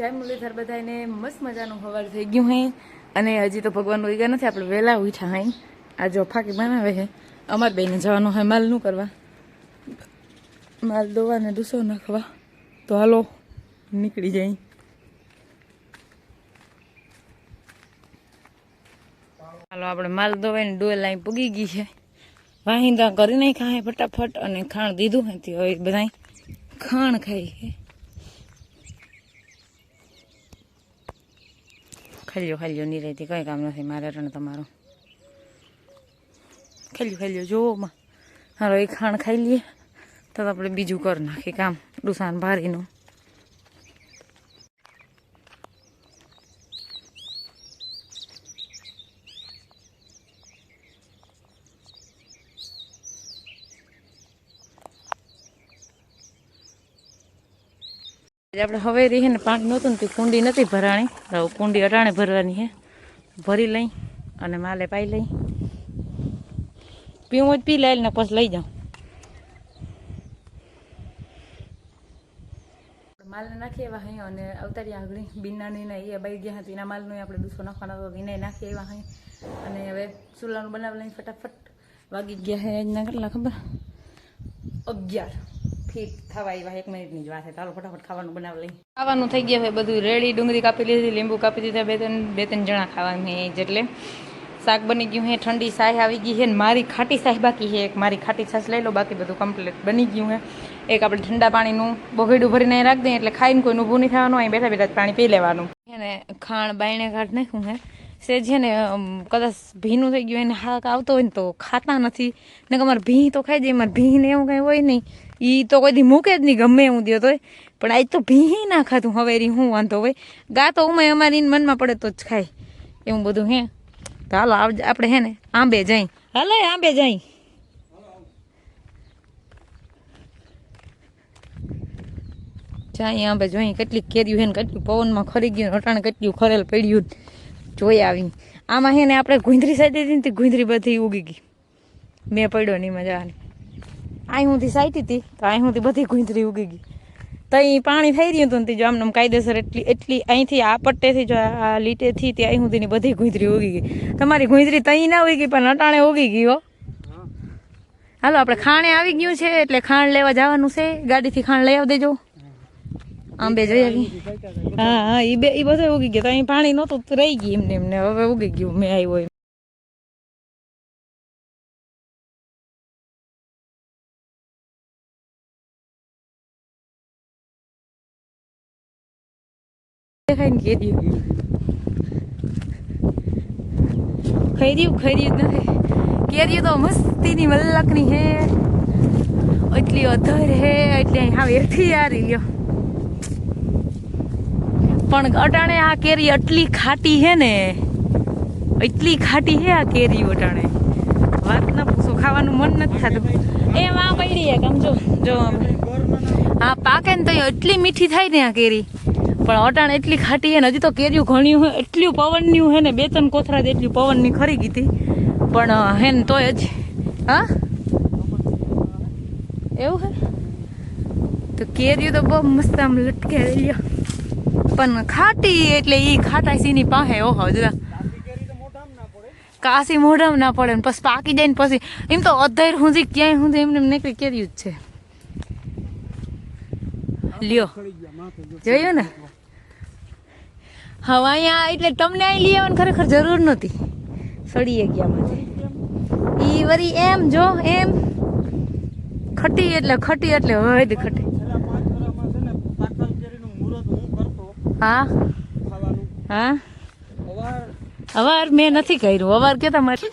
જય મુરલીધર બધાને મસ્ત મજાનું હવાર થઈ ગયું હે. અને હજી તો ભગવાન ઉગ્યા ગયા નથી, આપણે વહેલા ઉઠ્યા હઈ આ જો ફાકી બનાવે છે અમાર બેને જવાનું હોય માલનું કરવા. માલ દોવા ને ડૂસો નાખવા. તો હાલો, નીકળી જાય હાલો, આપણે માલ દોવાઈને ડોલ લાઈ પૂગી ગઈ છે. વાહિંદા કરી નહીં ખાય ફટાફટ અને ખાણ દીધું હતી હવે બધા ખાણ ખાઈ છે ખાલ્યો ખાલ્યો નહીં રહેતી કંઈ કામ નથી મારે રણ તમારું ખાલ્યો ખાલ્યો જોવો માં હારો એ ખાણ ખાઈ લઈએ તો આપણે બીજું કરી નાખીએ કામ ડુસાન ભારીનું આપણે હવે રહી ને પાણી નહોતું ને કુંડી નથી ભરાણી. કુંડી અટાણે ભરવાની છે ભરી લઈ અને માલે પાઈ લઈ. પીવું જ પી લઈ ને પછી લઈ જાઉં. માલ નાખી એવા અહીં અને અવતારી આગળ બિનાની ને એ બાઈ ગયા હતી, એના માલનું આપણે દૂસો નાખવાનો હતો એને નાખી એવા અહીં અને હવે ચૂલાનું બનાવી લઈને ફટાફટ વાગી ગયા હે આજના કેટલા ખબર? અગિયાર. ફીટ થવા એવા એક મિનિટની વાત છે. ચાલો, ફટાફટ ખાવાનું બનાવી લઈ ખાવાનું થઈ ગયા હોય બધું રેડી ડુંગળી કાપી લીધી, લીંબુ કાપી દીધા, બે ત્રણ બે ત્રણ જણા ખાવાનું એ જેટલે. શાક બની ગયું છે, ઠંડી સાય આવી ગઈ છે ને મારી ખાટી સાય બાકી છે એક. મારી ખાટી છાશ લઈ લો, બાકી બધું કમ્પ્લીટ બની ગયું છે. એક આપણે ઠંડા પાણીનું બગેડું ભરીને રાખી દઈએ એટલે ખાઈને કોઈનું ઊભું નહીં થવાનું, અહીં બેઠા બેઠા પાણી પી લેવાનું. એને ખાણ બાયણે કાઢ નાખ્યું છે. સે છે ને કદાચ ભીનું થઈ ગયું, એને હાક આવતો હોય ને તો ખાતા નથી. ને કે અમારે ભી તો ખાઈ જાય, મારે ભી ને એવું કંઈ હોય નહીં. એ તો કોઈ દી મૂકે જ નહીં, ગમે એવું દે તોય પણ આજ તો ભી ના ખાતું હવે રી હું વાંધો હોય. ગા તો ઉમે અમારી મનમાં પડે તો જ ખાય. એવું બધું હે. તો હાલો આપણે હે ને, આંબે જઈ. હાલો આંબે જઈ. જાય, આંબે જોઈ કેટલી કેર્યું હે ને, કેટલું પવનમાં ખરી ગયું અટાણે કેટલું ખરેલ પડ્યું. જોઈ આવી આમાં હે ને આપણે ગુંદરી સાઈડ હતી ને તે ગુંદરી બધી ઉગી ગઈ. મેં પડ્યો નહીં મજાની અહીં હુંથી સાઈટી હતી, તો અહીં હુંથી બધી ગુંદરી ઉગી ગઈ. તો અહીં પાણી થઈ રહ્યું હતું ને જો આમને આમ કાયદેસર એટલી એટલી અહીંથી આ પટ્ટેથી જો આ લીટેથી તે અહીં સુધીની બધી ગુંદરી ઉગી ગઈ. તમારી ગુંદરી તઈ ના ઉગી ગઈ, પણ અટાણે ઉગી ગઈ હો. હાલો, આપણે ખાણે આવી ગયું છે, એટલે ખાણ લેવા જવાનું છે. ગાડીથી ખાણ લઈ આવી દેજો આંબે જઈ હા હા એ બે એ બધું ઉગી ગયું. અહીં પાણી નહોતું રહી ગયું એમને એમને. હવે ઉગી ગયું, મેં આવ્યો દેખાય ને કેર્યું ખૈર્યું ખૈર્યું નથી. કેર્યું તો મસ્તીની મલ્લકની હે એટલી અધર હે એટલે હા એથી આરી લ્યો. પણ અટાણે આ કેરી એટલી ખાટી હે ને? એટલી ખાટી હે આ કેરી અટાણે? વાત ના પૂછો, ખાવાનું મન નથી થતું. એ માં પડી એક, આમ જો. હા પાકે ને તો એટલી મીઠી થાય ને આ કેરી. પણ અટાણે એટલી ખાટી હે ને, હજી તો કેરીયું ઘણ્યું હે, એટલું પવનનું હે ને, બે ત્રણ કોથરા એટલી પવનની ખરી ગઈ પણ હે ને તોય જ. હા? એવું હે? તો કેરીયું તો બહુ મસ્ત આમ લટકે લ્યો પણ ખાટી એટલે એ ખાટા સીની પાસે ઓહો, જુદા. કાસી મોઢામાં ના પડે પછી પાકી જાય ને પછી. એમ તો અધર સુધી ક્યાંય સુધી એમને એમ નીકળી કર્યું જ છે. લ્યો. જોયું ને? હવે અહીંયા એટલે તમને અહીં લઈ આવવાની ખરેખર જરૂર નહોતી. સડીએ ગયા માટે ઈ વરી એમ, જો, એમ. ખટી એટલે ખટી એટલે, હદ ખટી. હા? હા? અવાર મેં નથી કર્યું. અવાર કે તમારે?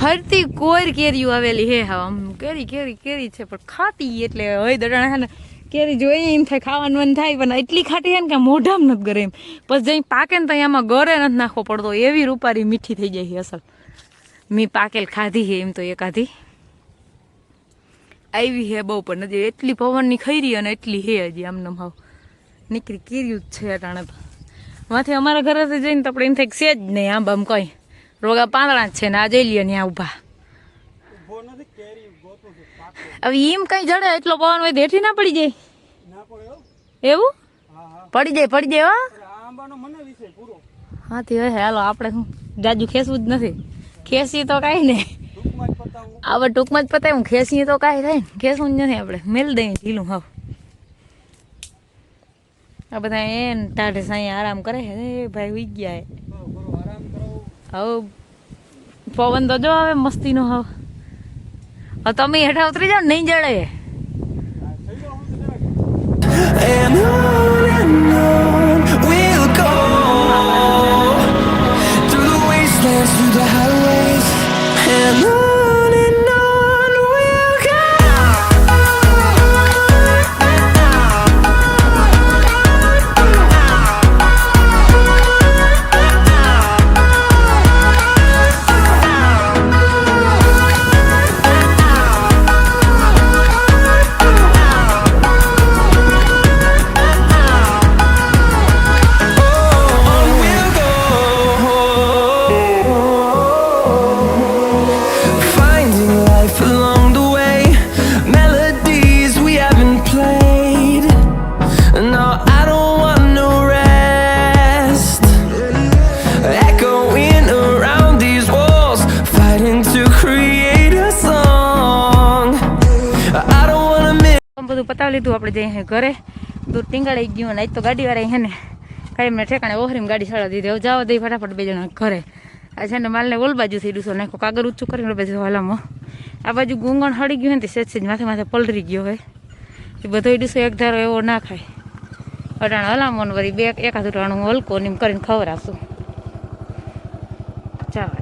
ફરતી કોઈ કેરીઓ આવેલી હે હા આમ કેરી કેરી કેરી છે, પણ ખાતી એટલે હોય દડાણા હે ને, કેરી જોઈએ એમ થાય, ખાવાનું મન થાય, પણ એટલી ખાટી હે ને કે મોઢામાં નથી ગરે એમ. પછી જઈ પાકે ને ત્યાં એમાં ગરે નથી નાખવો પડતો, એવી રૂપારી મીઠી થઈ જાય અસલ. મેં પાકેલ ખાધી હે એમ તો એ ખાધી આવી હે બહુ પણ નથી એટલી પવનની ખૈરી અને એટલી હે હજી આમને ભાવ. હાવ નીકળી કીર્યું જ છે અટાણે માથે અમારા ઘરેથી જઈને તો આપણે એમ થાય છે જ નહીં આમ બામ કઈ. રોગા પાંદડા જ છે ને આ જઈ લ્યો ત્યાં ઊભા. હવે એમ કઈ જડે એટલો પવન હોય દેઠી ના પડી જાય. ના. એવું? પડી જાય પડી જાય હો. આ તે હાલો આપણે જાજુ ખેસવું જ નથી. ખેસી તો કાંઈ નહીં. ટૂંકમાં જ પતાય. હું ખેસીએ તો કાંઈ થાય ને. ખેસવું જ નથી આપણે. મેલ દઈએ ઢીલું. હાવ. આ બધા એ ટાઢે સાંઈ આરામ કરે છે. એ ભાઈ ઉઈ ગયા હે હવે. પવન તો જો આવે મસ્તીનો હાવ. હવે તમે હેઠા ઉતરી જાઓ નહીં જડે પતાવી લીધું આપણે જઈએ ઘરે. દૂર ટીંગાળી ગયું અને આજ તો ગાડી વાળા હે ને કાંઈ મને ઠેકાણે ઓહરીમ ગાડી ચડાવી દીધી. હવે જાવ દઈ ફટાફટ બે જણા ઘરે. આ છે ને માલને ઓલ બાજુ થઈ ડૂસો નાખો કાગળ ઊંચું કરીને પછી હાલામાં આ બાજુ ગુંગણ હળી ગયું ને તે સેજ સેજ માથે માથે પલરી ગયો હોય. એ બધો ડૂસો એક ધારો એવો ના ખાય. અટાણ હલામણ વળી બે એકાદ ટાણું હલકો ને એમ કરીને ખવડાવશું. દે